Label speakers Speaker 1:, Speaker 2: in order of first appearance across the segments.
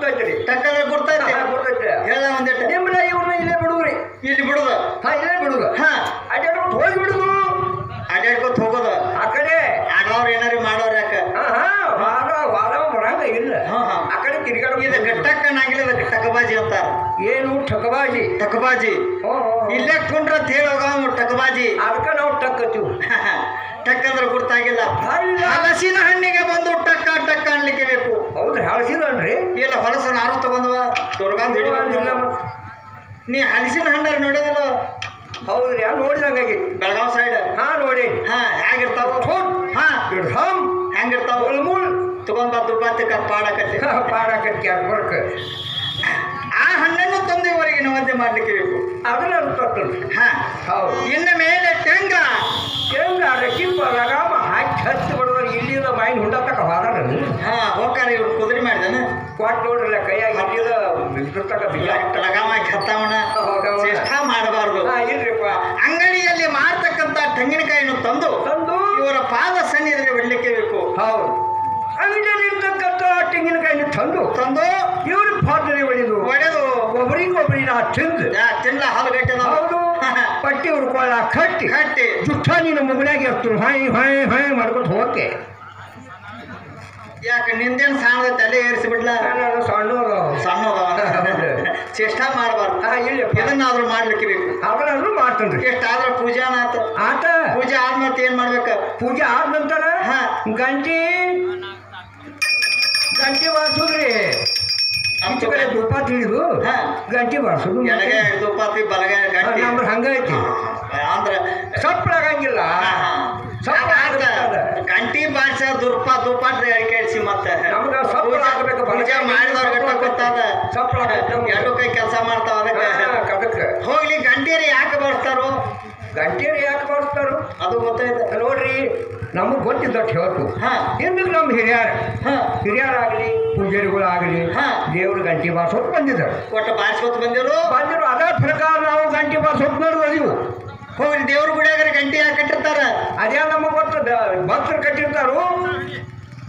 Speaker 1: ಗುರ್ತೈತ್ರಿ
Speaker 2: ಟಕ್ಕಂದ್ರೆ ಗುರ್ತೈತಿ
Speaker 1: ಹಾ, ಗುರ್ತೈತ್ರಿ
Speaker 2: ಹೇಳ ಒಂದಿಟ್ಟು
Speaker 1: ನಿಮ್ಮನ್ನ ಇವ್ರನ್ನ ಇಲ್ಲೇ ಬಿಡುವ್ರಿ.
Speaker 2: ಇಲ್ಲಿ ಬಿಡುದ
Speaker 1: ಹಾ ಇಲ್ಲೇ ಬಿಡುಗ
Speaker 2: ಹಾ.
Speaker 1: ಅಡ್ಡಾಡ್ಬಿಟ್ಟು ಹೋಗಿ ಬಿಡುದು.
Speaker 2: ಅಡ್ಯಾಡ್ಕೊತ ಹೋಗೋದ.
Speaker 1: ಆ ಕಡೆ.
Speaker 2: ಆಡೋರ್ ಏನಾರು ಮಾಡೋರ ಯಾಕ?
Speaker 1: ವಾರ ವಾರ ಬರಂಗ ಇಲ್ಲ.
Speaker 2: ಹಾ, ಹಾ.
Speaker 1: ಆ ಕಡೆ ತಿರ್ಗಾಡ
Speaker 2: ಇದು ಗಟ್ಟಕ್ಕನಾಗಿಲ್ಲ ಇದಕ್ಕೆ ಟಕಬಾಜಿ ಅಂತಾರ.
Speaker 1: ಏನು
Speaker 2: ಟಕಬಾಜಿ?
Speaker 1: ಟಕಬಾಜಿ.
Speaker 2: ಇಲ್ಲೇ ಕುಂಡ್ರ ಅಂತ ಹೇಳೋಗ ಟಕಬಾಜಿ.
Speaker 1: ಅದಕ್ಕೆ ನಾವು ಟಕ್ಕತ್ತೀವಿ
Speaker 2: ಟಕ್ ಅಂದ್ರೆ ಗುರ್ತಾಗಿಲ್ಲ.
Speaker 1: ಅಲ್ಲ.
Speaker 2: ಹಲಸಿನ ಹಣ್ಣಿಗೆ ಬಂದು ಟಕ್ಕ ಟಕ್ಕ ಅನ್ಲಿಕ್ಕೆ ಬೇಕು
Speaker 1: ಹೌದ್ರಿ ಹಳಸಿದನ್ರಿ
Speaker 2: ಇಲ್ಲ ಹೊಲಸು ನಾರು ನೀ ಹಲಸಿನ ಹಣ್ಣಾರ ನೋಡಿದಲ್ಲ?
Speaker 1: ಹೌದ್ರಿ ಆ ನೋಡಿದಂಗಾಗಿ.
Speaker 2: ಬೆಳಗಾವ್ ಸೈಡ್
Speaker 1: ಹಾ ನೋಡಿ.
Speaker 2: ಹಾ ಹೇಗಿರ್ತಾವ? ಹಾ
Speaker 1: ಹಮ್.
Speaker 2: ಹೆಂಗಿರ್ತಾವ?
Speaker 1: ಮುಳ್ಮುಳ್
Speaker 2: ತಗೊಂಡ್ ಬಂದು ಪಾಡಕತ್ತಿ.
Speaker 1: ಪಾಡಕತ್ತೆ ಬರ್ಕ
Speaker 2: ಆ ಹಣ್ಣನ್ನು ತಂದು ಇವರಿಗೆ ನವಂತೆ ಮಾಡ್ಲಿಕ್ಕೆ ಬೇಕು.
Speaker 1: ಅದನ್ನ ತಟ್ಟಲ್ರಿ
Speaker 2: ಹಾ.
Speaker 1: ಹೌದು.
Speaker 2: ಇನ್ನು ಮೇಲೆ ತೆಂಗ.
Speaker 1: ತೆಂಗ ರಕಿಪ್ಪ ಲಗಾಮ ಹಾಕಿ ಹಚ್ಚಿ ಬಿಡೋರು ಇಲ್ಲಿಂದ ಮೈನ್ ಹುಂಡ ತಕ ಹೋದಾರ
Speaker 2: ಹಾ ಹೋಕಾರ ಇವ್ರು ಕುದುರೆ ಮಾಡಿದನ
Speaker 1: ಕೊಟ್ಟು ನೋಡ್ರಲ್ಲ ಕೈಯಾಗಿ ಇಲ್ಲಿದ ಇದ್ರತಕ ಬಿಜ
Speaker 2: ಲಗಾಮ ಹತ್ತಾವಣ. ಚೇಷ್ಟ ಮಾಡಬಾರ್ದು.
Speaker 1: ಇಲ್ರಿಪ್ಪ
Speaker 2: ಅಂಗಡಿಯಲ್ಲಿ ಮಾರ್ತಕ್ಕಂತ ತೆಂಗಿನಕಾಯಿನ ತಂದು
Speaker 1: ತಂದು?
Speaker 2: ಇವರ ಪಾದ ಸನ್ನಿಧಿಗೆ ಬಿಡ್ಲಿಕ್ಕೆ ಬೇಕು.
Speaker 1: ಹೌದು. ಅಂಗಡಿಯಲ್ಲಿ ಇರ್ತಕ್ಕಂಥ ತೆಂಗಿನಕಾಯಿನ ತಂದು
Speaker 2: ತಂದು
Speaker 1: ಇವ್ರ ಪಾತ್ರೆ ಒಡೆದು
Speaker 2: ಒಡೆದು
Speaker 1: ಒಬ್ಬರಿಗೊಬ್ಬರಿನ ತಿಂದು
Speaker 2: ಯಾ, ಹಾಲುಗಟ್ಟೆ
Speaker 1: ಹೌದು. ಪಟ್ಟಿ ಹುಡ್ಕೊಳ್ಳ ಕಟ್ಟಿ
Speaker 2: ಕಟ್ಟಿ.
Speaker 1: ಜುಟ್ಟ ನಿನ್ನ ಮಗನಾಗಿ ಹತ್ತು ಹಾಯ್ ಹಾಯ್ ಹಾಯ್ ಮಾಡ್ಕೊಂಡು ಹೋಗಕ್ಕೆ.
Speaker 2: ಯಾಕೆ ನಿಂದೇನು ಸಾಣದ ತಲೆ ಏರಿಸಿಬಿಡ್ಲ?
Speaker 1: ನಾನು ಸಣ್ಣ
Speaker 2: ಸಣ್ಣದವ ಚೇಷ್ಟ ಮಾಡಬಾರ್ದು. ಇದನ್ನಾದ್ರೂ ಮಾಡ್ಲಿಕ್ಕೆ ಬೇಕು.
Speaker 1: ಅವನಾದ್ರೂ ಮಾಡ್ತಾನ್ರಿ
Speaker 2: ಎಷ್ಟಾದ್ರೂ ಪೂಜಾನ ಆತ
Speaker 1: ಆತ?
Speaker 2: ಪೂಜೆ ಆದ್ಮೇಲೆ ಏನ್ ಮಾಡ್ಬೇಕ?
Speaker 1: ಪೂಜೆ ಆದ ನಂತರ?
Speaker 2: ಹಾ.
Speaker 1: ಗಂಟಿ? ಗಂಟಿ ಬಾರ್ಸೋದ್ರಿ ಈಚೆ ಕಡೆ ಧೂಪ ತಿಳಿದು
Speaker 2: ಹಾ.
Speaker 1: ಗಂಟಿ ಬಾರ್ಸೋದು
Speaker 2: ಎಡಗೆ ದುಪಾತಿ ಬಲಗೆ ಗಂಟಿ.
Speaker 1: ಅಂದ್ರೆ ಹಂಗೈತಿ.
Speaker 2: ಅಂದ್ರ
Speaker 1: ಸಪ್ಪಳ ಆಗಂಗಿಲ್ಲ.
Speaker 2: ಹಾ, ಹಾ.
Speaker 1: ಸಪ್ಪಳ
Speaker 2: ಆತ
Speaker 1: ಆಗದ
Speaker 2: ಗಂಟಿ ಬಾರ್ಸ ದುರ್ಪ ದುಪಾಟ್ ಅಡಿಕೆ ಮತ್ತೆ
Speaker 1: ನಮ್ಗ ಸಪ್ಪಳ
Speaker 2: ಪೂಜೆ ಮಾಡಿದವ್ರ ಗಟ್ಟ ಗೊತ್ತಾದ. ಎರಡು ಕೈ ಕೆಲಸ ಮಾಡ್ತಾವ ಅದಕ್ಕೆ.
Speaker 1: ಅದಕ್ಕೆ.
Speaker 2: ಹೋಗ್ಲಿ ಗಂಟೇರಿ ಯಾಕೆ ಬರ್ತಾರೋ?
Speaker 1: ಗಂಟೇರಿ ಯಾಕೆ ಬರ್ತಾರು?
Speaker 2: ಅದು ಗೊತ್ತಾಯ್ತು.
Speaker 1: ನೋಡ್ರಿ ನಮಗೆ ಗೊತ್ತಿದ್ದ ಹೇಳ್ತು
Speaker 2: ಹಾಂ.
Speaker 1: ಹಿಂದಕ್ಕೆ ನಮ್ಮ ಹಿರಿಯರು.
Speaker 2: ಹಾ.
Speaker 1: ಹಿರಿಯರಾಗಲಿ ಪೂಜಾರಿಗಳಾಗಲಿ
Speaker 2: ಹಾ.
Speaker 1: ದೇವ್ರ ಗಂಟೆ ಬಾರ್ಸೋದು ಬಂದಿದ್ದಾರೆ.
Speaker 2: ಒಟ್ಟು ಬಾರ್ಸ್ಕೊತ ಬಂದಿರು?
Speaker 1: ಬಂದಿರು ಅದೇ ಪ್ರಕಾರ ನಾವು ಗಂಟೆ ಬಾರ್ಸೋದು ನೋಡುವದಿವು
Speaker 2: ಹೋಗ್ರಿ ದೇವ್ರ ಗುಡಿಯಾಗ ಗಂಟೆ ಯಾಕೆ ಕಟ್ಟಿರ್ತಾರ?
Speaker 1: ಅದೇ ನಮಗೆ ಗೊತ್ತದ ಭಕ್ತರು ಕಟ್ಟಿರ್ತಾರು?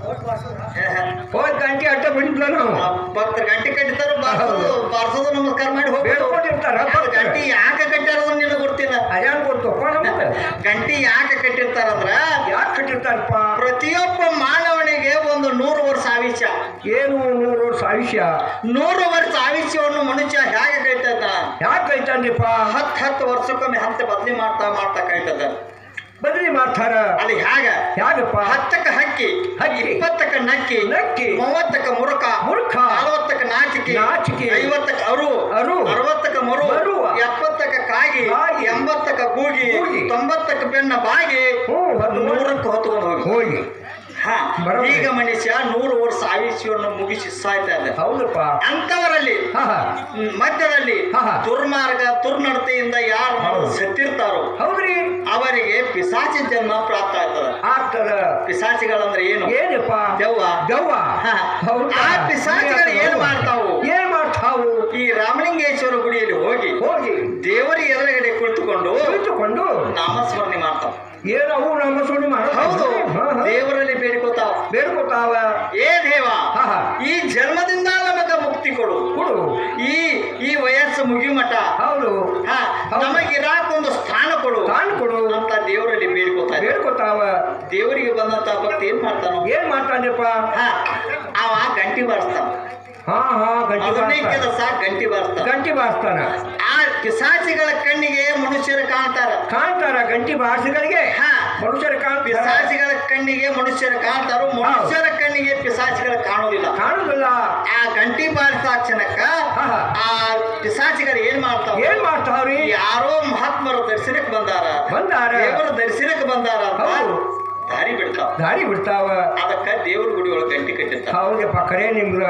Speaker 1: ಹೋಗಿ ಗಂಟೆ ಅಡ್ಡ ಬಿಡಿದ್ಲ ನಾವು?
Speaker 2: ಭಕ್ತರು ಗಂಟೆ ಕಟ್ಟಿದ್ರು ಬಾರ್ಸೋದು
Speaker 1: ಹೌದು.
Speaker 2: ಬಾರ್ಸೋದು ನಮಸ್ಕಾರ ಮಾಡಿ
Speaker 1: ಹೋಗ್ಬಿಟ್ಟಿರ್ತಾರ.
Speaker 2: ಗಂಟೆ. ಯಾಕೆ ಕಟ್ಟಾರ ನಿನಗೆ ಗೊತ್ತಿಲ್ಲ?
Speaker 1: ಗೊತ್ತಪ್ಪ ನಮಗೆ
Speaker 2: ಗಂಟೆ ಯಾಕೆ ಕಟ್ಟಿರ್ತಾರಂದ್ರ
Speaker 1: ಯಾಕೆ ಕಟ್ಟಿರ್ತಾರಪ್ಪ?
Speaker 2: ಪ್ರತಿಯೊಬ್ಬ ಮಾನವನಿಗೆ ಒಂದು ನೂರು ವರ್ಷ ಆವಿಷ್ಯ
Speaker 1: ಏನು ನೂರು ವರ್ಷ ಆವಿಷ್ಯ
Speaker 2: ನೂರು ವರ್ಷ ಆವಿಷ್ಯವನ್ನು ಮನುಷ್ಯ ಹೇಗೆ ಕೈತದ?
Speaker 1: ಯಾಕೆ ಐತನ್ರಿಪ್ಪ
Speaker 2: ಹತ್ತು ಹತ್ತು ವರ್ಷಕ್ಕೊಮ್ಮೆ ಹಂತ ಬದಲಿ ಮಾಡ್ತಾ ಮಾಡ್ತಾ ಕೈತದ.
Speaker 1: ಬದ್ಲಿ ಮಾಡ್ತಾರ
Speaker 2: ಅಲ್ಲಿ ಹ್ಯಾಗ
Speaker 1: ಯಾಕಪ್ಪ
Speaker 2: ಹತ್ತಕ್ಕ ಹಕ್ಕಿ
Speaker 1: ಹಕ್ಕಿ.
Speaker 2: ಇಪ್ಪತ್ತಕ್ಕ ನಕ್ಕಿ
Speaker 1: ನಕ್ಕಿ.
Speaker 2: ಮೂವತ್ತಕ್ಕ ಮುರುಕ
Speaker 1: ಮುರುಕ.
Speaker 2: ನಲವತ್ತಕ್ಕ ನಾಚಿಕೆ
Speaker 1: ನಾಚಿಕೆ.
Speaker 2: ಐವತ್ತಕ್ಕ ಅರು
Speaker 1: ಅರು.
Speaker 2: ಅರವತ್ತಕ್ಕ ಮರು
Speaker 1: ಮರು.
Speaker 2: ಎಪ್ಪತ್ತಕ್ಕ ಕಾಗಿ. ಎಂಬತ್ತಕ್ಕ ಗೂಗಿ. ತೊಂಬತ್ತಕ್ಕ ಬೆನ್ನ ಬಾಗಿ ನೂರಕ್ಕೆ ಹೊತ್ಕೊಂಡು ಹೋಗಿ
Speaker 1: ಹೋಗಿ.
Speaker 2: ಈಗ ಮನುಷ್ಯ ನೂರು ವರ್ಷ ಆಯುಷ್ಯವನ್ನು ಮುಗಿಸಿ ಸಾಯ್ತಾ ಇದೆ
Speaker 1: ಹೌದಪ್ಪ.
Speaker 2: ಅಂತವರಲ್ಲಿ ಮಧ್ಯದಲ್ಲಿ. ದುರ್ಮಾರ್ಗ ದುರ್ನಡತೆಯಿಂದ ಯಾರು. ಸತ್ತಿರ್ತಾರೋ
Speaker 1: ಹೌದ್ರಿ.
Speaker 2: ಅವರಿಗೆ ಪಿಸಾಚಿ ಜನ್ಮ ಪ್ರಾಪ್ತ ಆಗ್ತದೆ.
Speaker 1: ಆಗ್ತದ.
Speaker 2: ಪಿಸಾಚಿಗಳಂದ್ರೆ ಏನು?
Speaker 1: ಏನಪ್ಪ?
Speaker 2: ದೆವ್ವ.
Speaker 1: ದೆವ್ವ?
Speaker 2: ಆ ಪಿಸಾಚಿಗಳು ಏನ್ ಮಾಡ್ತಾವು?
Speaker 1: ಮಾಡ್ತಾವು
Speaker 2: ಈ ರಾಮಲಿಂಗೇಶ್ವರ ಗುಡಿಯಲ್ಲಿ ಹೋಗಿ
Speaker 1: ಹೋಗಿ
Speaker 2: ದೇವರ ಎದುರುಗಡೆ ಕುಳಿತುಕೊಂಡು
Speaker 1: ಕುಳಿತುಕೊಂಡು
Speaker 2: ನಾಮಸ್ಮರಣೆ ಮಾಡ್ತಾವ.
Speaker 1: ಏನವು ನಾಮಸ್ಮರಣೆ ಮಾಡ
Speaker 2: ಹೌದು. ದೇವರಲ್ಲಿ ಬೇಡಿಕೋತಾವ.
Speaker 1: ಬೇಡ್ಕೊತಾವ.
Speaker 2: ಏ ದೇವ. ಈ ಜನ್ಮದಿಂದ ನಮಗ ಮುಕ್ತಿ ಕೊಡು.
Speaker 1: ಕೊಡು.
Speaker 2: ಈ ಈ ವಯಸ್ಸು ಮುಗಿಮಠ
Speaker 1: ಹೌದು.
Speaker 2: ಹಾ
Speaker 1: ಹೌದು.
Speaker 2: ನಮಗಿರಾಕೊಂದು ಸ್ಥಾನ ಕೊಡು.
Speaker 1: ಸ್ಥಾನ ಕೊಡು.
Speaker 2: ಅಂತ ದೇವರಲ್ಲಿ ಬೇಡ್ಕೋತಾರೆ
Speaker 1: ಬೇಡ್ಕೊತಾವ.
Speaker 2: ದೇವರಿಗೆ ಬಂದಂತ ಭಕ್ತಿ ಏನ್ ಮಾಡ್ತಾನ?
Speaker 1: ಏನ್ ಮಾಡ್ತಾನೆಪ್ಪ?
Speaker 2: ಹಾ ಅವ ಗಂಟಿ ಬಾರಿಸ್ತಾನ.
Speaker 1: ಹಾ ಹಾ ಗಂಟಿ ಬಾರಿಸ್ತಾನ
Speaker 2: ಗಂಟಿ ಬಾರಿಸ್ತಾನ
Speaker 1: ಗಂಟಿ ಬಾರಿಸ್ತಾನ
Speaker 2: ಆ ಪಿಸಾಚಿಗಳ ಕಣ್ಣಿಗೆ ಮನುಷ್ಯರು ಕಾಣ್ತಾರ.
Speaker 1: ಕಾಣ್ತಾರ ಗಂಟಿ ಬಾರಿಸಿಗಳಿಗೆ
Speaker 2: ಹಾ.
Speaker 1: ಮನುಷ್ಯರು
Speaker 2: ಪಿಸಾಚಿಗಳ ಕಣ್ಣಿಗೆ ಮನುಷ್ಯರು ಕಾಣ್ತಾರೋ ಮನುಷ್ಯರ ಕಣ್ಣಿಗೆ ಪಿಸಾಚಿಗಳು ಕಾಣೋದಿಲ್ಲ.
Speaker 1: ಕಾಣೋದಿಲ್ಲ.
Speaker 2: ಆ ಗಂಟಿ ಬಾರಿಸಾಕ್ಷಣಕ್ಕ. ಆ ಪಿಸಾಚಿಗಳು ಏನ್ ಮಾಡ್ತಾವ
Speaker 1: ಏನ್ ಮಾಡ್ತಾವ್ರಿ?
Speaker 2: ಯಾರೋ ಮಹಾತ್ಮರು ದರ್ಶನಕ್ಕೆ ಬಂದಾರ.
Speaker 1: ಬಂದಾರ.
Speaker 2: ದೇವರ ದರ್ಶನಕ್ಕೆ ಬಂದಾರ. ದಾರಿ ಬಿಡ್ತಾವ.
Speaker 1: ದಾರಿ ಬಿಡ್ತಾವ.
Speaker 2: ಅದಕ್ಕ ದೇವ್ರ ಗುಡಿ ಒಳಗೆ ಗಂಟಿ ಕಟ್ಟಿರ್ತಾವ
Speaker 1: ಹೌದಪ್ಪ ಕರೆ ನಿಮ್ಗ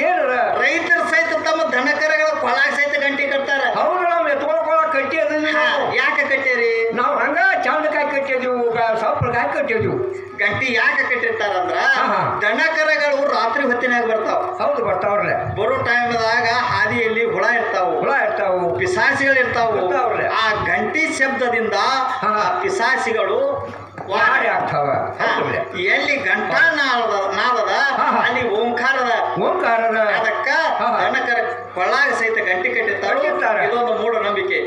Speaker 1: ಏನದ?
Speaker 2: ರೈತರು ಸಹಿತ ತಮ್ಮ ದನಕರಗಳ ಕೊಳ ಸಹಿತ ಗಂಟಿ ಕಟ್ತಾರ
Speaker 1: ಹೌದು ನಾವು ಎತ್ಕೊಳಕೊಳ ಕಟ್ಟಿ ಅದನ್ನ
Speaker 2: ಹ, ಯಾಕೆ ಕಟ್ಟೇರಿ
Speaker 1: ನಾವು ಹಂಗ ಚಂದಕಾಯಿ ಕಟ್ಟಿದ್ವು ಸಪ್ಪಳಕಾಯಿ ಕಟ್ಟಿದ್ವು.
Speaker 2: ಗಂಟಿ ಯಾಕೆ ಕಟ್ಟಿರ್ತಾರಂದ್ರ. ದನಕರಗಳು ರಾತ್ರಿ ಹೊತ್ತಿನಾಗ ಬರ್ತಾವ.
Speaker 1: ಹೌದು ಬರ್ತಾವ್ರೆ
Speaker 2: ಬರೋ ಟೈಮ್ದಾಗ ಹಾದಿಯಲ್ಲಿ ಹುಳ ಇರ್ತಾವು.
Speaker 1: ಹುಳ ಇರ್ತಾವು.
Speaker 2: ಪಿಸಾಸಿಗಳು ಇರ್ತಾವ. ಆ ಗಂಟಿ ಶಬ್ದದಿಂದ ಪಿಸಾಸಿಗಳು
Speaker 1: ವಾಡಿ ಆಗ್ತಾವ.
Speaker 2: ಎಲ್ಲಿ ಗಂಟಾ
Speaker 1: ನಾಳದ ನಾಳದ.
Speaker 2: ಅಲ್ಲಿ ಓಂಕಾರದ.
Speaker 1: ಓಂಕಾರದ.
Speaker 2: ಅದಕ್ಕ ದನಕರ ಕೊಳ್ಳಾಗ ಸಹಿತ ಗಂಟಿ ಕಟ್ಟಿರ್ತಾರೋ
Speaker 1: ಕಟ್ಟಿರ್ತಾರೆ.
Speaker 2: ಇದೊಂದು ಮೂಢ ನಂಬಿಕೆ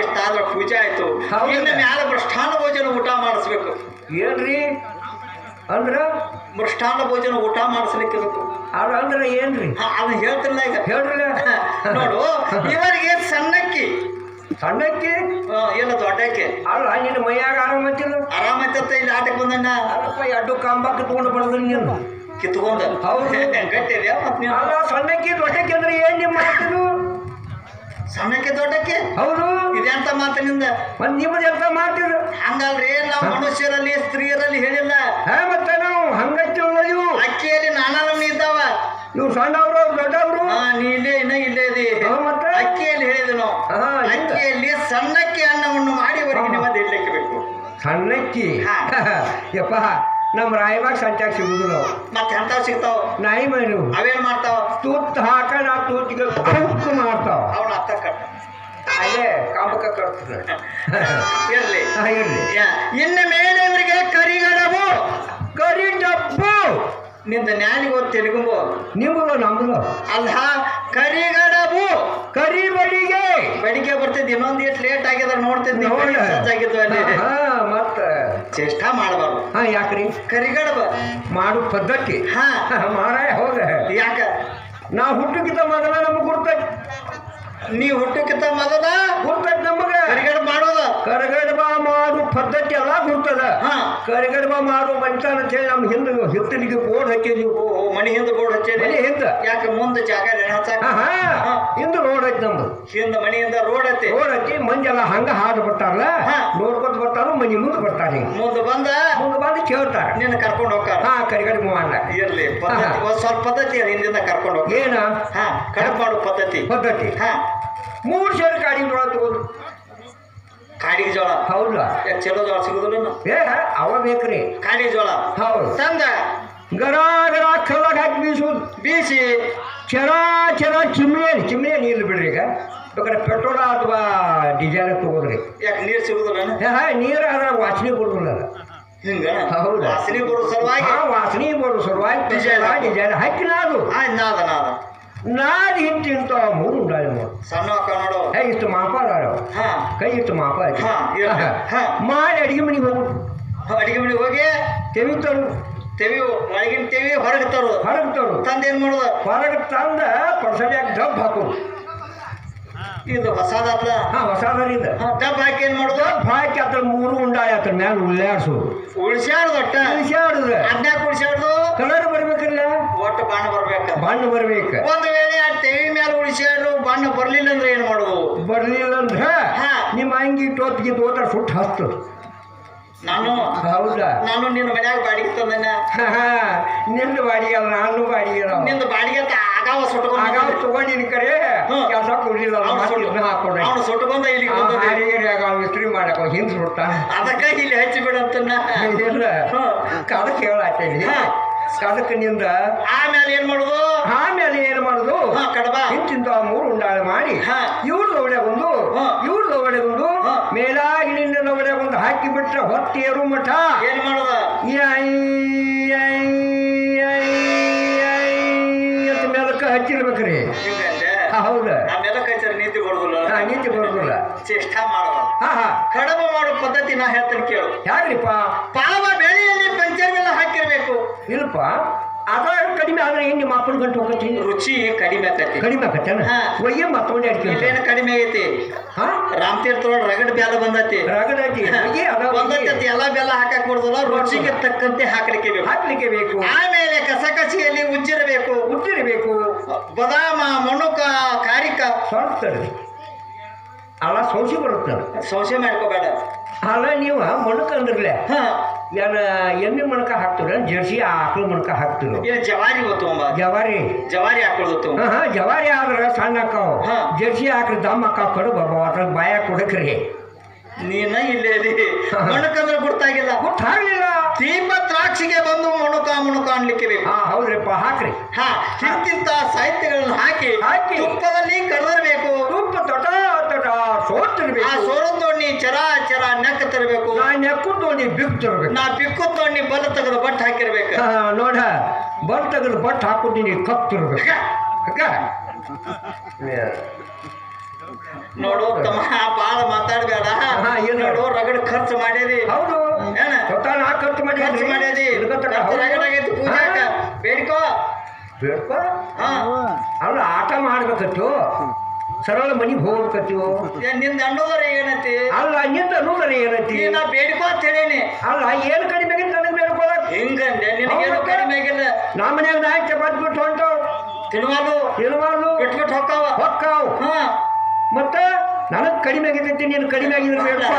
Speaker 1: ಹೌದಪ್ಪ
Speaker 2: ಆದ್ರೆ ಪೂಜೆ ಆಯ್ತು. ಇನ್ನು ಮ್ಯಾಲ ಮೃಷ್ಟಾನ್ನ ಭೋಜನ ಊಟ ಮಾಡಿಸ್ಬೇಕು.
Speaker 1: ಏನ್ರಿ? ಅಂದ್ರ?
Speaker 2: ಮೃಷ್ಟಾನ್ನ ಭೋಜನ ಊಟ ಮಾಡಿಸ್ಲಿಕ್ಕೆ
Speaker 1: ಅಂದ್ರ ಏನ್ರಿ?
Speaker 2: ಅದನ್ನ ಹೇಳ್ತಿಲ್ಲ ಈಗ.
Speaker 1: ಹೇಳ್ರಲ್ಲ?
Speaker 2: ನೋಡು ಇವರಿಗೆ ಸಣ್ಣಕ್ಕಿ.
Speaker 1: ಸಣ್ಣಕ್ಕೆ?
Speaker 2: ಏನ ದೊಡ್ಡಕ್ಕೆ.
Speaker 1: ಅಲ್ಲ ನಿನ್ನ ಮೈಯಾಗ ಆರಾಮತ್ತಿಲ್ಲ
Speaker 2: ಆರಾಮತ್ತ ಇಲ್ಲಿ ಆಟಕ್ಕೆ ಬಂದಣ್ಣ?
Speaker 1: ಅಲ್ಲಪ್ಪ ಎರಡು ಕಂಬ ಕಿತ್ಕೊಂಡು ಬರೋದ್ರಿ ನೀನು
Speaker 2: ಕಿತ್ಕೊಂಡ.
Speaker 1: ಹೌದು.
Speaker 2: ಗಟ್ಟಿದೆ
Speaker 1: ಅಲ್ಲ ಸಣ್ಣಕ್ಕೆ ದೊಡ್ಡಕ್ಕೆ ಅಂದ್ರೆ ಏನ್ ನಿಮ್ಮ ಮಾತಿದು?
Speaker 2: ಸಣ್ಣಕ್ಕೆ ದೊಡ್ಡಕ್ಕೆ?
Speaker 1: ಹೌದು.
Speaker 2: ಇದೆಂತ ಮಾತಿನಿಂದ
Speaker 1: ಮತ್ ನಿಮ್ಮದು ಎಂತ ಮಾತಿದ್ರು
Speaker 2: ಹಂಗಲ್ರಿ ನಾವು ಮನುಷ್ಯರಲ್ಲಿ ಸ್ತ್ರೀಯರಲ್ಲಿ ಹೇಳಿಲ್ಲ.
Speaker 1: ಹಾ ಮತ್ತೆ ನಾವು ಹಂಗಚ್ಚಿ
Speaker 2: ಅಕ್ಕಿಯಲ್ಲಿ ನಾನಾ ನಮ್ನಿ ಇದ್ದಾವ.
Speaker 1: ನೀವು ಸಣ್ಣವ್ರು ದೊಡ್ಡವ್ರು?
Speaker 2: ಹಾ ನೀ ಇಲ್ಲೇ ಇನ್ನ ಇಲ್ಲೇ ಇದೆ.
Speaker 1: ಮತ್ತೆ?
Speaker 2: ಅಕ್ಕಿಯಲ್ಲಿ ಹೇಳಿದ್ವಿ ನಾವು. ಅಕ್ಕಿಯಲ್ಲಿ ಸಣ್ಣಕ್ಕೆ ಅನ್ನವನ್ನು ಮಾಡಿ ಅವರಿಗೆ ಇಡ್ಲಿಕ್ಕೆ ಬೇಕು.
Speaker 1: ಸಣ್ಣಕ್ಕಿ. ಯಪ್ಪ ನಮ್ಮ ರಾಯಬಾಗ್ ಸಂಚಾಗ ಸಿಗುದಿಲ್ಲ ನಾವು.
Speaker 2: ಮತ್ತೆ ಎಂತಾವ್ ಸಿಗ್ತಾವ?
Speaker 1: ನಾಯಿ ಮೈನು
Speaker 2: ಅವೇನ್ ಮಾಡ್ತಾವ?
Speaker 1: ತೂತ್ ಹಾಕ ನಾ ತೂತಿಗೆ ಕುಕ್ಕು ಮಾಡ್ತಾವ
Speaker 2: ಅವನ ಅತ್ತ ಕಟ್ಟ
Speaker 1: ಅಲ್ಲೇ ಕಾಮಕ ಕರ್ತದೆ
Speaker 2: ಇರ್ಲಿ.
Speaker 1: ಇರ್ಲಿ.
Speaker 2: ಇನ್ನು ಮೇಲೆ ಇವರಿಗೆ ಕರಿಗಡಬು
Speaker 1: ಕರಿ ಡಬ್ಬು
Speaker 2: ನಿಂದ ನ್ಯಾನಿಗೆ ಓದ್ ತೆಲುಗುಂಬು.
Speaker 1: ನಮ್ಮನು ಅಲ್ಹಾ
Speaker 2: ಅಲ್ಲ ಕರಿಗಡಬು.
Speaker 1: ಕರಿ ಬಡಿಗೆ.
Speaker 2: ಬೆಳಿಗ್ಗೆ ಬರ್ತಿದ್ ಇನ್ನೊಂದು ಎಷ್ಟು ಲೇಟ್ ಆಗ್ಯದ ನೋಡ್ತಿದ್ದೆ
Speaker 1: ನೋಡ.
Speaker 2: ಸಜ್ಜಾಗಿದ್ವು ಅಲ್ಲಿ.
Speaker 1: ಹಾ ಮತ್ತ.
Speaker 2: ಚೇಷ್ಟ ಮಾಡಬಾರ್ದು.
Speaker 1: ಹಾ ಯಾಕ್ರಿ?
Speaker 2: ಕರಿಗಡಬ.
Speaker 1: ಮಾಡು ಪದ್ಧತಿ.
Speaker 2: ಹಾ.
Speaker 1: ಮಾರಾಯ ಹೋಗ.
Speaker 2: ಯಾಕ?
Speaker 1: ನಾ ಹುಟ್ಟುಕಿದ್ದ ಮೊದಲ ನಮ್ಗೆ ಗುರ್ತೈತಿ
Speaker 2: ನೀ ಹುಟ್ಟಕ್ಕಿಂತ ಮೊದಲ
Speaker 1: ಗುರ್ತೈತಿ ನಮಗ.
Speaker 2: ಕರಿಗಡ ಮಾಡೋದ.
Speaker 1: ಕರಗಡಬ ಮಾಡು ಪದ್ಧತಿ ಎಲ್ಲ ಗುರ್ತದ
Speaker 2: ಹಾ.
Speaker 1: ಕರಿಗಡಬ ಮಾಡು ಮಂಚಾನ ಅಂತ ಹೇಳಿ ನಮ್ಮ ಹಿಂದೆ ಹಿತ್ತಲಿಗೆ ಬೋರ್ಡ್ ಹಾಕಿದ್ವಿ.
Speaker 2: ಮನಿ ಹಿಂದ ಬೋರ್ಡ್ ಹಚ್ಚೇನಿ
Speaker 1: ಮನೆ ಹಿಂದ.
Speaker 2: ಯಾಕೆ ಮುಂದೆ ಜಾಗ ಹಿಂದ ಹಚ್ಚಾಕ
Speaker 1: ಹಿಂದೆ ರೋಡ್ ಐತಿ ನಮ್ದು.
Speaker 2: ಹಿಂದ ಮನೆಯಿಂದ ರೋಡ್ ಐತಿ.
Speaker 1: ರೋಡ್ ಐತಿ ಮಂಜೆಲ್ಲ ಹಂಗ ಹಾಡು ಬರ್ತಾರಲ್ಲ?
Speaker 2: ಹಾ.
Speaker 1: ನೋಡ್ಕೊತ ಬರ್ತಾರ ಮನಿ ಮುಂದೆ ಬರ್ತಾರ ಹಿಂಗ.
Speaker 2: ಮುಂದೆ ಬಂದ?
Speaker 1: ಮುಂದೆ ಬಂದು ಕೇಳ್ತಾರ.
Speaker 2: ನಿನ್ನ ಕರ್ಕೊಂಡು ಹೋಗ್ತಾರ.
Speaker 1: ಹಾ ಕರಿಗಡಬ ಮಾಡ
Speaker 2: ಇರ್ಲಿ. ಪದ್ಧತಿ ಒಂದ್ ಸ್ವಲ್ಪ ಪದ್ಧತಿ ಹಿಂದಿಂದ ಕರ್ಕೊಂಡು ಹೋಗ
Speaker 1: ಏನ?
Speaker 2: ಹಾ ಕಡಪಾಡು ಪದ್ಧತಿ.
Speaker 1: ಪದ್ಧತಿ.
Speaker 2: ಹಾ.
Speaker 1: ಮೂರ್ ಸೇರಿ ಕಾಡಿನ ಜೋಳ ತಗೋದು.
Speaker 2: ಕಾಡಿಗೆ ಜೋಳ?
Speaker 1: ಹೌದಾ.
Speaker 2: ಯಾಕ ಚಲೋ ಜೋಳ ಸಿಗುದಿಲ್ಲ
Speaker 1: ಏ ಅವ ಬೇಕ್ರಿ.
Speaker 2: ಕಾಡಿ ಜೋಳ?
Speaker 1: ಹೌದು.
Speaker 2: ತಂದ?
Speaker 1: ಗರ ಗರ ಕಲ್ಲಾಗ ಹಾಕಿ ಬೀಸುದು
Speaker 2: ಬೀಸಿ?
Speaker 1: ಚರ ಚರ ಚಿಮ್ನೆ ಚಿಮ್ನೆ ನೀರು ಬಿಡ್ರಿ ಈಗ. ಬೇಕಾದ್ರೆ ಪೆಟ್ರೋಲ್ ಅಥವಾ ಡೀಸೆಲ್ ತಗೋದ್ರಿ.
Speaker 2: ಯಾಕೆ ನೀರು ಸಿಗುದಿಲ್ಲ
Speaker 1: ಹಾ ನೀರು ಅದ್ರ ವಾಸನೆ ಕೊಡೋದಿಲ್ಲ
Speaker 2: ಹಿಂಗ?
Speaker 1: ಹೌದಾ?
Speaker 2: ವಾಸನೆ ಬರೋ ಸಲುವಾಗಿ?
Speaker 1: ವಾಸನೆ ಬರೋ ಸಲುವಾಗಿ
Speaker 2: ಡೀಸೆಲ್ ಹಾಕಿ.
Speaker 1: ಡೀಸೆಲ್ ಹಾಕಿ ನಾದು
Speaker 2: ನಾದ ನಾದ.
Speaker 1: ನಾದ್ ಹಿಂತ ಇಂತ ಮೂರು ಉಂಡಾಳಿ ಮೂರು
Speaker 2: ಸಣ್ಣ ಕನ್ನಡ ನೋಡು.
Speaker 1: ಹೇ ಇಷ್ಟು ಮಾಪ ಅದಾವ ಕೈ ಇಷ್ಟು ಮಾಪ. ಮಾಡಿ ಅಡಿಗೆ ಮನೆಗೆ ಹೋಗು.
Speaker 2: ಅಡಿಗೆ ಮನೆಗೆ ಹೋಗಿ
Speaker 1: ತೆವಿತರು
Speaker 2: ತೆವಿ ಒಳಗಿನ ತೆವಿ ಹೊರಗೆ ತರು.
Speaker 1: ಹೊರಗೆ ತರು.
Speaker 2: ತಂದು ಏನು ಮಾಡೋದು?
Speaker 1: ಹೊರಗೆ ತಂದ ಪರ್ಸಡ್ಯಾಗ ಡಬ್ ಹಾಕೋದು?
Speaker 2: ಇದು ಹೊಸದಾದ್ಲ
Speaker 1: ಹಾ ಹೊಸದರಿಂದ
Speaker 2: ಡಬ್ ಹಾಕಿ ಏನ್ ಮಾಡೋದು?
Speaker 1: ಹಾಕಿ ಅದ್ರ ಮೂರು ಉಂಡಾಯ ಅದ್ರ ಮ್ಯಾಲ ಉಳ್ಳಾಡ್ಸೋದು
Speaker 2: ಉಳಿಸ್ಯಾಡ್ದು ಒಟ್ಟ
Speaker 1: ಇಳಿಸ್ಯಾಡುದು
Speaker 2: ಅದ್ನ್ಯಾಕ ಉಳಿಸ್ಯಾಡ್ದು?
Speaker 1: ಕಲರ್ ಬರ್ಬೇಕಲ್ಲ?
Speaker 2: ಒಟ್ಟು ಬಣ್ಣ ಬರ್ಬೇಕ.
Speaker 1: ಬಣ್ಣ ಬರ್ಬೇಕು.
Speaker 2: ಒಂದ್ ವೇಳೆ ಆ ತೆವಿ ಮ್ಯಾಲ ಉಳಿಸ್ಯಾಡ್ರು ಬಣ್ಣ ಬರ್ಲಿಲ್ಲ ಅಂದ್ರೆ ಏನ್ ಮಾಡೋದು?
Speaker 1: ಬರ್ಲಿಲ್ಲ ಅಂದ್ರೆ?
Speaker 2: ಹಾ.
Speaker 1: ನಿಮ್ಮ ಅಂಗಿ ಟೋತ್ಗಿ ತೋತ ಸುಟ್ಟು ಹಸ್ತದ.
Speaker 2: ನಾನು
Speaker 1: ಹೌದಾ?
Speaker 2: ನಾನು ನಿನ್ನ ಮನ್ಯಾಗ ಬಾಡಿಗೆ ತಂದನ.
Speaker 1: ನಿಂದ ಬಾಡಿಗೆ ಅಲ್ಲ ನಾನು ಬಾಡಿಗೆ
Speaker 2: ನಿಂದ ಬಾಡಿಗೆ ಆಗಾವ
Speaker 1: ಸುಟ್ಟ
Speaker 2: ಆಗಾವ
Speaker 1: ತಗೊಂಡಿನ ಕರೆ. ಕೆಲಸ ಕೊಡ್ಲಿಲ್ಲ ಹಾಕೊಂಡೆ.
Speaker 2: ಅವನು ಬಂದ ಇಲ್ಲಿ ಬಂದದ್ದು.
Speaker 1: ವಿಸ್ತ್ರಿ ಮಾಡಕ ಹಿಂದ್ ಸುಟ್ಟ
Speaker 2: ಅದಕ್ಕೆ ಇಲ್ಲಿ ಹಚ್ಚಿ ಬಿಡಂತನ್ನ
Speaker 1: ಇಲ್ಲ. ಅದಕ್ಕೆ ಹೇಳಾತೇನಿ
Speaker 2: ಇಲ್ಲಿ.
Speaker 1: ಅದಕ್ಕೆ ನಿಂದ.
Speaker 2: ಆಮೇಲೆ ಏನ್ ಮಾಡುದು?
Speaker 1: ಆಮೇಲೆ ಏನ್ ಮಾಡುದು?
Speaker 2: ಕಡಬ
Speaker 1: ಇಂತಿಂತ ಮೂರು ಉಂಡಾಳೆ ಮಾಡಿ.
Speaker 2: ಹಾ.
Speaker 1: ಬಂದು ಇವ್ರ
Speaker 2: ಹಾ.
Speaker 1: ಬಂದು ಮೇಲಾಗಿ
Speaker 2: ನಿಂದ
Speaker 1: ಮೇಲಾಗಿನಿಂದ ಬಂದು ಹಾಕಿ ಬಿಟ್ರೆ ಹೊತ್ತಿಯರು ಮಠ.
Speaker 2: ಏನ್ ಮಾಡುದ?
Speaker 1: ಮೇಲಕ್ಕೆ ಹಚ್ಚಿರ್ಬೇಕ್ರಿ. ಹೌದ
Speaker 2: ಆಮೇಲೆ ಬರುದಿಲ್ಲ. ಚೇಷ್ಟಾ
Speaker 1: ನೀತಿ ಬರೋದಿಲ್ಲ.
Speaker 2: ಚೇಷ್ಟ ಮಾಡುವ
Speaker 1: ಹಾ ಹಾ.
Speaker 2: ಕಡಬ ಮಾಡೋ ಪದ್ಧತಿ ನಾ ಹೇಳ್ತೇನೆ ಕೇಳು.
Speaker 1: ಯಾರಿಪ್ಪ
Speaker 2: ಪಾವ ಬೆಳೆಯಲ್ಲಿ ಪಂಚರ್ವೆಲ್ಲ ಹಾಕಿರ್ಬೇಕು.
Speaker 1: ಇಲ್ಲಪ್ಪ ಅದ ಕಡಿಮೆ ಆದ್ರೆ ನಿಮ್ಮ ಅಪ್ಪನ ಗಂಟು ಹೋಗತ್ತಿ?
Speaker 2: ರುಚಿ ಕಡಿಮೆ ಆಕತಿ.
Speaker 1: ಕಡಿಮೆ ಆಗತ್ತೆ
Speaker 2: ಹಾ.
Speaker 1: ಒಯ್ಯ ಅಡ್ಕೆ
Speaker 2: ಇಲ್ಲೇನ ಕಡಿಮೆ ಐತಿ
Speaker 1: ಹಾ?
Speaker 2: ರಾಮತೀರ್ಥ ಒಳಗ್ ರಗಡ್ ಬೆಲ್ಲ ಬಂದತಿ.
Speaker 1: ರಗಡತಿ ಒಯ್ಯ ಅದ
Speaker 2: ಒಂದೈತಿ ಎಲ್ಲಾ ಬೆಲ್ಲ ಹಾಕಕ್ ಕೊಡುದಿಲ್ಲ ರುಚಿಗೆ ತಕ್ಕಂತೆ ಹಾಕಲಿಕ್ಕೆ ಬೇಕು.
Speaker 1: ಹಾಕ್ಲಿಕ್ಕೆ ಬೇಕು.
Speaker 2: ಆಮೇಲೆ ಕಸಕಸಿಯಲ್ಲಿ ಉಜ್ಜಿರಬೇಕು. ಉಜ್ಜಿರಬೇಕು. ಮಣುಕ
Speaker 1: ತಡ್ರಿ ಅಲ್ಲ ಸೋಸಿ ಬರುತ್ತೆ.
Speaker 2: ಸೌಸೆ ಮಾಡ್ಕೋಬೇಡ.
Speaker 1: ಅಲ್ಲ ನೀವು ಮೊಣಕ
Speaker 2: ಅಂದ್ರಲೆ?
Speaker 1: ಏನ ಎಮ್ಮೆ ಮೊಣಕ ಹಾಕ್ತಿರ? ಜರ್ಸಿ ಆಕಳು ಮೊಣಕ ಹಾಕ್ತಿರು?
Speaker 2: ಜವಾರಿ
Speaker 1: ಜವಾರಿ.
Speaker 2: ಜವಾರಿ ಹಾಕೊಳ್ಳುತ್ತು
Speaker 1: ಹಾ ಜವಾರಿ ಆದ್ರೆ ಸಣ್ಣ ಅಕ್ಕಾವ
Speaker 2: ಹಾ.
Speaker 1: ಜರ್ಸಿ ಹಾಕ್ರಿ ದಮ್ಮ ಹಾಕ ಕಡು ಬಾಬಾ ಅದ್ರ ಬಾಯ ಕೊಡಕ್ರಿ.
Speaker 2: ನೀನ ಇಲ್ಲೇ ಅದಿ ಮಣಕಂದ್ರೆ ಗೊತ್ತಾಗಿಲ್ಲ ದೀಪ ದ್ರಾಕ್ಷಿಗೆ ಬಂದು ಮುಣುಕ ಮುಣುಕ ಅನ್ಲಿಕ್ಕೆ ಬೇಕು.
Speaker 1: ಹಾ ಹೌದ್ರಿಪ್ಪ ಹಾಕ್ರಿ.
Speaker 2: ಹಾ ಇಂತಿಂತ ಸಾಹಿತ್ಯಗಳನ್ನ ಹಾಕಿ
Speaker 1: ಹಾಕಿ.
Speaker 2: ತುಪ್ಪದಲ್ಲಿ ಕಡದಿರ್ಬೇಕು
Speaker 1: ತುಪ್ಪ ತೊಟ ತೊಟ ಸೋತಿರ್ಬೇಕು
Speaker 2: ಆ ಸೋರದೋಣಿ ಚರ ಚರ ನೆಕ್ಕ ತರಬೇಕು.
Speaker 1: ನಾ ನೆಕ್ಕು ತೋಣಿ ಬಿಕ್ ತರಬೇಕು.
Speaker 2: ನಾ ಬಿಕ್ಕು ತೋಣಿ ಬಲ ತೆಗೆದು ಬಟ್ ಹಾಕಿರ್ಬೇಕು.
Speaker 1: ಹಾ ನೋಡ ಬಲ ತೆಗೆದು ಬಟ್ ಹಾಕೊಂಡಿನಿ ಕಪ್ ತಿರ್ಬೇಕು. ಅಕ್ಕ.
Speaker 2: ನೋಡು ತಮ್ಮ ಬಾಳ ಮಾತಾಡ್ಬೇಡ. ನೋಡು ರಗಡ್ ಖರ್ಚು ಮಾಡಿರಿ
Speaker 1: ಹೌದು.
Speaker 2: ಬೇಡ್ಕೊ ಹಾ.
Speaker 1: ಅಲ್ಲ ಆಟ ಮಾಡ್ಬೇಕತ್ತು. ಸರಳ ಮನಿ ಹೋಗ್ಬೇಕತ್ತು.
Speaker 2: ನಿಂದ ಅನ್ನೋದ್ರ ಏನೈತಿ
Speaker 1: ಅಲ್ಲ ನಿಂದ ಅನ್ನೋದ್ರೆ ಏನೈತಿ
Speaker 2: ನೀ ನಾ ಬೇಡ್ಕೋ ಅಂತ ಹೇಳೇನಿ.
Speaker 1: ಅಲ್ಲ ಏನು ಕಡಿಮೆ ನನಗೆ ಬೇಡ್ಕೊಳಕ್
Speaker 2: ಹಿಂಗಂದೆ? ನಿನಗೇನು? ಕಡಿಮೆ ಆಗಿಲ್ಲ?
Speaker 1: ನಮ್ಮ ಮನ್ಯಾಗ ನಾಯಿ ಚಪಾತಿ ಬಿಟ್ಟು ಹೊಂಟವು
Speaker 2: ತಿನ್ವಾಲು?
Speaker 1: ತಿರುವಾಲು
Speaker 2: ಬಿಟ್ಬಿಟ್ಟು ಹೊಕ್ಕಾವ?
Speaker 1: ಹೊಕ್ಕಾವು.
Speaker 2: ಹಾ.
Speaker 1: ಮತ್ತ ನನಗ್ ಕಡಿಮೆ ಆಗಿರ್ತೈತಿ ನೀನು ಕಡಿಮೆ ಆಗಿದ್ರೆ ಬೇಡ್ಕೊ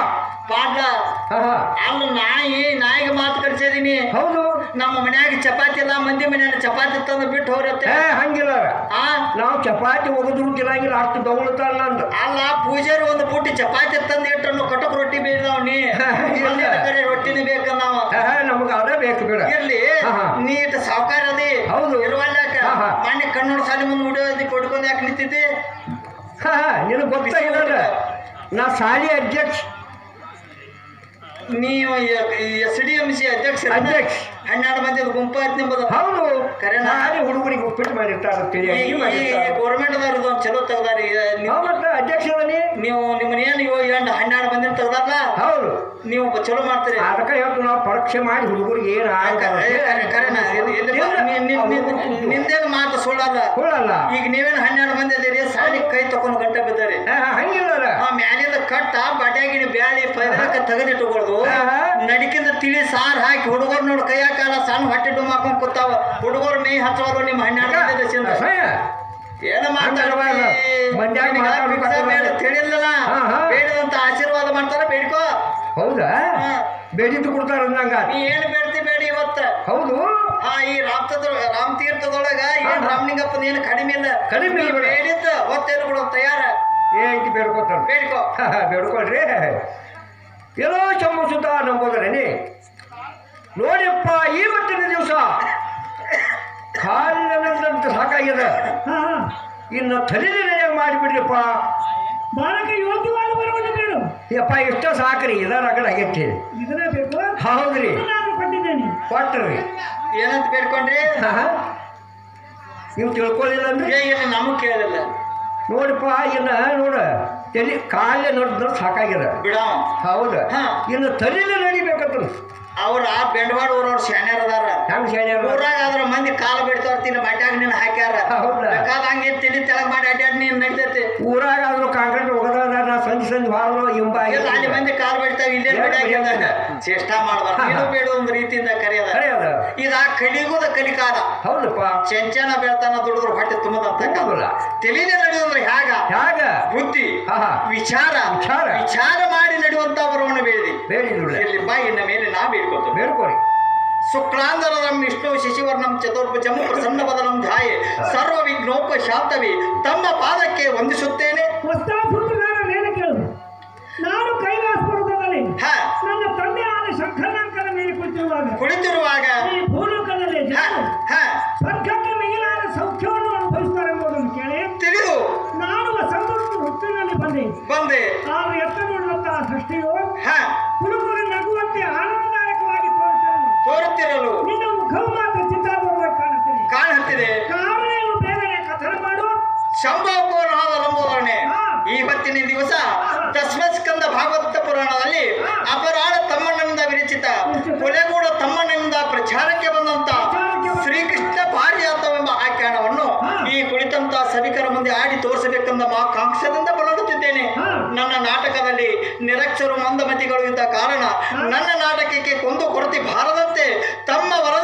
Speaker 1: ಹಾ
Speaker 2: ಅಲ್ಲ ನಾಯಿ ನಾಯಿಗೆ ಮಾತು ಕರ್ಸಿದೀನಿ
Speaker 1: ಹೌದು.
Speaker 2: ನಮ್ಮ ಮನ್ಯಾಗ ಚಪಾತಿ ಇಲ್ಲ ಮಂದಿ ಮನ್ಯಾಗ ಚಪಾತಿ ತಂದು ಬಿಟ್ಟು ಹೋರತ್ತೆ
Speaker 1: ಏ ಹಂಗಿಲ್ಲ
Speaker 2: ಆ?
Speaker 1: ನಾವು ಚಪಾತಿ ಒಗದ್ರು ತಿನ್ನಂಗಿಲ್ಲ ಅಷ್ಟು ದೌಳತಾರ ನಂದು.
Speaker 2: ಅಲ್ಲ ಪೂಜಾರಿ ಒಂದು ಬುಟ್ಟಿ ಚಪಾತಿ ತಂದು ಇಟ್ಟನು ಕಟಕ್ ರೊಟ್ಟಿ ಬೇಡ್ದಾವ್ ನೀ. ಕಡೆ ರೊಟ್ಟಿನೇ ಬೇಕನ್ನಾವ
Speaker 1: ನಮಗೆ ಅದೇ ಬೇಕು ಬೇಡ.
Speaker 2: ಇರ್ಲಿ.
Speaker 1: ಹಾ,
Speaker 2: ನೀಟ ಸಾವುಕಾರ ಅದಿ.
Speaker 1: ಹೌದು. ಇರುವಲ್ಲ.
Speaker 2: ಮನೆ ಕಣ್ಣೋಡ್ ಸಾಲಿ ಮುಂದೆ ಉಡಿಯೋದಿ ಕೊಡ್ಕೊಂಡು ಯಾಕೆ ನಿಂತಿದ್ದಿ?
Speaker 1: ಹಾ ನಿನಗೆ ಗೊತ್ತಾಗಿಲ್ಲ ನಾ ಸಾಲಿ ಅಧ್ಯಕ್ಷ.
Speaker 2: ನೀವು ಎಸ್ ಡಿ ಎಂ ಸಿ ಅಧ್ಯಕ್ಷ
Speaker 1: ಅಧ್ಯಕ್ಷ.
Speaker 2: ಹನ್ನೆರಡು ಮಂದಿ ಗುಂಪು ಆಯ್ತು ನಿಮ್ಮದು.
Speaker 1: ಹೌದು.
Speaker 2: ಕರೆನಾ?
Speaker 1: ನಾನೇ ಹುಡುಗರಿಗೆ ಉಪ್ಪಿಟ್ಟು ಮಾಡಿರ್ತಾರ
Speaker 2: ಗೌರ್ಮೆಂಟ್ ದವ್ರದ್ದು ಒಂದು ಚಲೋ ತೆಗ್ದಾರಿ. ನೀವು
Speaker 1: ಮತ್ತೆ ಅಧ್ಯಕ್ಷರನಿ
Speaker 2: ನೀವು ನಿಮ್ಮನ್ನ ಏನು ಇವಾಗ ಹನ್ನೆರಡು ಮಂದಿ ತೆಗ್ದಾರಲ್ಲ
Speaker 1: ಹೌದು.
Speaker 2: ನೀವು ಚಲೋ ಮಾಡ್ತೀರಿ.
Speaker 1: ಅದಕ್ಕೆ ಹೇಳ್ತು ನಾವು ಪರೀಕ್ಷೆ ಮಾಡಿ ಹುಡುಗರಿಗೆ ಏನು
Speaker 2: ಕರೆ- ಕರೆ- ನಿಂದೇನು ಮಾತು ಸುಳ್ಳಲ್ಲ. ಈಗ ನೀವೇನು ಹನ್ನೆರಡು ಮಂದಿ ಅದೀರಿ ಸಾಲಿಗೆ ಕೈ ತಕೊಂಡು ಗಂಟೆ ಮ್ಯಾಲಿಂದ ಕಟ್ಟ ಬಡ್ಯಾಗಿನ ಬ್ಯಾಳಿ ಪೈದಕ ತೆಗೆದಿಟ್ಟುಕೊಳ್ದು
Speaker 1: ಆಹಾ.
Speaker 2: ನಡಿಕಿಂದ ತಿಳಿ ಸಾರ್ ಹಾಕಿ ಹುಡುಗರು ನೋಡಿ ಕೈಯಾಕಾಲ ಸಣ್ಣ ಹೊಟ್ಟೆ ಡುಮ್ ಹಾಕೊಂಡ್ ಕೂತಾವ ಹುಡುಗರು ಮೇ ಹಚ್ಚವರು ನಿಮ್ಮ ಹನ್ನೆರಡು ದಶಿಂದ ಏನ
Speaker 1: ಹಂಗಲ್ವಲ್ಲ. ಮಂದ್ಯಾಗ ಮಾತಾಡ್ಬೇಕು.
Speaker 2: ತಿಳಿಲ್ಲ
Speaker 1: ಆಹಾ.
Speaker 2: ಬೇಡಿದಂತ ಆಶೀರ್ವಾದ ಮಾಡ್ತಾರ ಬೇಡ್ಕೋ
Speaker 1: ಹೌದಾ. ಬೇಡಿದ್ದು ಕೊಡ್ತಾರ ಅಂದಂಗ
Speaker 2: ನೀ ಏನು ಬೇಡ್ತಿ ಬೇಡಿ ಇವತ್ತ
Speaker 1: ಹೌದು
Speaker 2: ಆ ಈ ರಾಮತದ ರಾಮ ತೀರ್ಥದೊಳಗ ಏನ್. ರಾಮಲಿಂಗಪ್ಪನ ಏನು ಕಡಿಮೆ ಇಲ್ಲ
Speaker 1: ಕಡಿಮೆ.
Speaker 2: ಬೇಡಿದ್ದ ಹೊತ್ತೇನು ಕೊಡೋ ತಯಾರ
Speaker 1: ಏಂತಿ ಬೇಡ್ಕೊತಾರ
Speaker 2: ಬೇಡ್ಕೋ.
Speaker 1: ಬೇಡ್ಕೊಳ್ರಿ. ಎಲ್ಲೋ ಚಂಬುಸುತ್ತ ನಂಬೋದ್ರೇನಿ ನೋಡಿಯಪ್ಪ ಇವತ್ತಿನ ದಿವಸ ಕಾಲಿನಂತ ಸಾಕಾಗ್ಯದ ಇನ್ನು ತಲೆನೇ ನಡೆಯಂಗ್ ಮಾಡಿಬಿಡ್ರಿಪ್ಪ.
Speaker 3: ಬರೋಣ ಬೇಡು.
Speaker 1: ಯಪ್ಪ ಇಷ್ಟ ಸಾಕ್ರಿ ಇದರ ರಗಡ ಆಗೈತಿ.
Speaker 3: ಇದನ್ನ ಬೇಕು
Speaker 1: ಹೌದ್ರಿ.
Speaker 3: ಕೊಟ್ಟಿದ್ದೇನೆ.
Speaker 1: ಕೊಟ್ರಿ.
Speaker 2: ಏನಂತ ಬೇಡ್ಕೊಂಡ್ರಿ?
Speaker 1: ನೀವು ತಿಳ್ಕೊಳ್ಳಿಲ್ಲ ಅಂದ್ರೆ?
Speaker 2: ಏನು ನಮಗ್ ಕೇಳಿಲ್ಲ
Speaker 1: ನೋಡಪ್ಪ ಇನ್ನ ನೋಡ. ತಲೆ ಕಾಲೇ ನೋಡಿದ್ರೆ ಸಾಕಾಗ್ಯದ.
Speaker 2: ಬಿಡ.
Speaker 1: ಹೌದ. ಇನ್ನು ತಲೆನೇ ನಡಿಬೇಕಂತ
Speaker 2: ಅವ್ರ ಬೆಂಡವಾಡ ಊರವ್ರ ಶಾನ್ಯಾರ ಅದಾರ.
Speaker 1: ಹೆಂಗ್ ಶಾಣ್ಯಾರ?
Speaker 2: ಊರಾಗ ಅದ್ರ ಮಂದಿ ಕಾಲ ಬಿಡ್ತಾವ್ರ ತಿನ್ನ ಬಟ್ಯಾಗ ನೀನ್ ಹಾಕ್ಯಾರ.
Speaker 1: ಹೌದಾ?
Speaker 2: ಬೇಕಾದ ಹಂಗೆ ತಿಳಿ ತೆಳಗ್ ಮಾಡಿ ಅಡ್ಡಾಡ್ ನೀನ್ ನಡಿತೈತಿ.
Speaker 1: ಊರಾಗ ಆದ್ರೂ ಕಾಂಕ್ರೀಟ್ ಹೋಗದ ನಾ ಸಂಜೆ ಸಂಜೆ ಬಾಳು ಇಂಬ
Speaker 2: ಇಲ್ಲ ಅಲ್ಲಿ ಮಂದಿ ಕಾಲ್ ಬಿಡ್ತಾವ ಇಲ್ಲೇ ಬಡ್ಯಾಗ? ಚೇಷ್ಟಾ ಮಾಡ್ಬಾರ್ದು. ಬೇಡ ಒಂದ್ ರೀತಿಯಿಂದ ಕರೆಯದ. ಕಲಿಗುದ ಕಲಿಕಾದ.
Speaker 1: ಹೌದಪ್ಪ.
Speaker 2: ಚಂಚನ ಬೆಳ್ತಾನ ದುಡಿದ್ರು ಹೊಟ್ಟೆ ತುಂಬದ ಕಾಲ. ನಡೆಯುದ್ರೆ ಹ್ಯಾಗ
Speaker 1: ಹ್ಯಾಗ
Speaker 2: ಬುದ್ಧಿ. ವಿಚಾರ.
Speaker 1: ವಿಚಾರ.
Speaker 2: ವಿಚಾರ ಮಾಡಿ ನಡೆಯುವಂತ ಬರವಣ ಬೇಡಿ.
Speaker 1: ಬೇಡಿ
Speaker 2: ಇಲ್ಲಿ ಬಾ ಇನ್ನ ಮೇಲೆ ನಾ ಬೇಡ್ಕೊತೇವೆ.
Speaker 1: ಬೇಡ್ಕೊರಿ.
Speaker 2: ಶುಕ್ಲಾಂಧರಂ ವಿಷ್ಣು ಶಶಿವರ್ಣಂ ಚತುರ್ಭುಜಂ ಪ್ರಸನ್ನ ಬದನಂ ಧಾಯೆ ಸರ್ವ ವಿಘ್ನೋಪ ಶಾಂತವಿ ತಮ್ಮ ಪಾದಕ್ಕೆ ವಂದಿಸುತ್ತೇನೆ. ಕೊಲೆಗೂಡ ತಮ್ಮನಿಂದ ಪ್ರಚಾರಕ್ಕೆ ಬಂದಂತ ಶ್ರೀಕೃಷ್ಣ ಭಾರ್ಯಾತವೆಂಬ ಆಖ್ಯಾನವನ್ನು ಈ ಕುಳಿತಂತ ಸಭಿಕರ ಮುಂದೆ ಆಡಿ ತೋರಿಸಬೇಕೆಂದ ಮಹಾಕಾಂಕ್ಷದಿಂದ ಬಲಡುತ್ತಿದ್ದೇನೆ ನನ್ನ ನಾಟಕದಲ್ಲಿ ನಿರಕ್ಷರು ಮಂದಮತಿಗಳು ಇದ್ದ ಕಾರಣ ನನ್ನ ನಾಟಕಕ್ಕೆ ಕೊಂದು ಕೊರತೆ ಬಾರದಂತೆ ತಮ್ಮ ವರದ